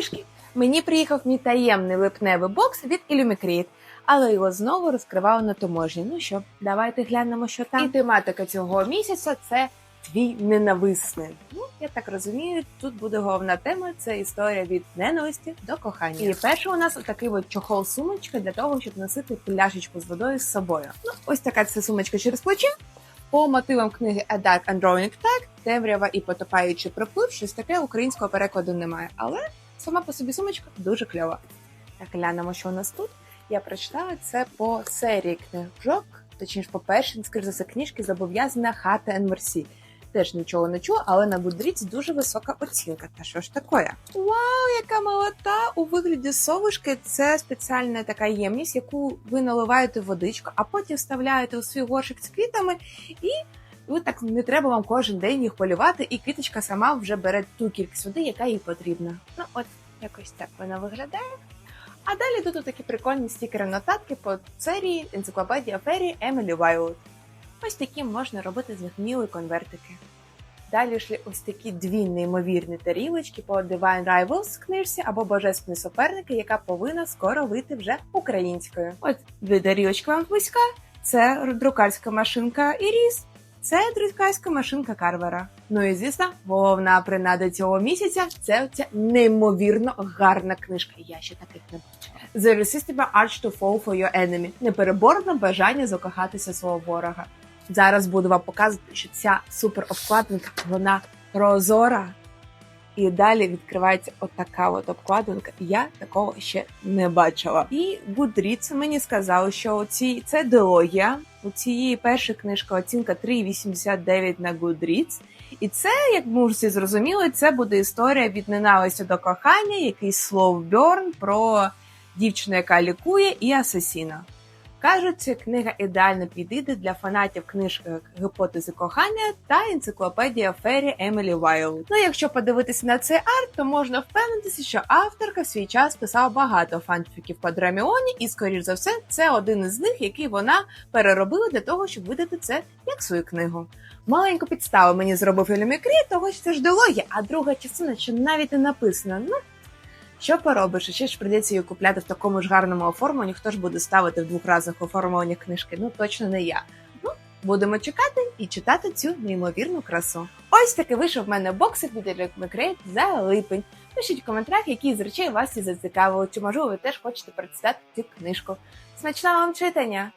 Хаєшки! Мені приїхав мій таємний липневий бокс від Illumicreate, але його знову розкривали на таможні. Ну що, давайте глянемо, що там. І тематика цього місяця це твій ненависний. Ну, я так розумію, тут буде головна тема це історія від ненависті до кохання. І перше у нас такий от чохол сумочка для того, щоб носити пляшечку з водою з собою. Ну, ось така це сумочка через плече. По мотивам книги A Dark and Drawing Tag, темрява і потопаючий проплив, щось таке українського перекладу немає. Але сама по собі сумочка дуже кльова. Так, глянемо, що у нас тут. Я прочитала це по серії книжок, точніше, по першій, скоріш за все, книжки зобов'язана хата Мерсі. Теж нічого не чула, але на Goodreads дуже висока оцінка. Та що ж таке? Вау, яка молота! У вигляді совушки це спеціальна така ємність, яку ви наливаєте в водичку, а потім вставляєте у свій горшик з квітами, і ви так не треба вам кожен день їх полювати, і квіточка сама вже бере ту кількість води, яка їй потрібна. Ну, от якось так вона виглядає. А далі тут такі прикольні стікери-нотатки по серії енциклопедія фері Емілі Вайлд. Ось такі можна робити з них міли конвертики. Далі йшли ось такі дві неймовірні тарілочки по Divine Rivals книжці або Божественні суперники, яка повинна скоро вийти вже українською. От дві тарілочки вам близька. Це друкарська машинка Іріс. Це друкарська машинка Карвера. Ну і звісно, головна принада цього місяця це ця неймовірно гарна книжка. Я ще таких не бачила. The Irresistible Arch to Fall for Your Enemy. Непереборне бажання закохатися свого ворога. Зараз буду вам показувати, що ця супер обкладинка вона прозора. І далі відкривається отака от обкладинка. Я такого ще не бачила. І Goodreads мені сказали, що оці це дилогія. У цієї першої книжки оцінка 3,89 на Goodreads. І це, як ми всі зрозуміли, це буде історія від ненависті до кохання, якийсь slow burn про дівчину, яка лікує, і асасіна. Кажуть, ця книга ідеально підійде для фанатів книжки гіпотези кохання та енциклопедія Фері Емілі Вайлд. Ну, якщо подивитися на цей арт, то можна впевнитися, що авторка в свій час писала багато фанфіків по Драміоні, і, скоріш за все, це один із них, який вона переробила для того, щоб видати це як свою книгу. Маленьку підставу мені зробив Елімікрі, того що це ж дилогія, а друга частина, що навіть не написана. Ну що поробиш? Ще ж прийдеться її купляти в такому ж гарному оформленні. Хто ж буде ставити в двох разних оформленнях книжки? Ну точно не я. Ну, будемо чекати і читати цю неймовірну красу. Ось таки вийшов в мене боксик від Elite за липень. Пишіть в коментарях, які з речей вас і зацікавили, чи можливо ви теж хочете прочитати цю книжку. Смачного вам читання!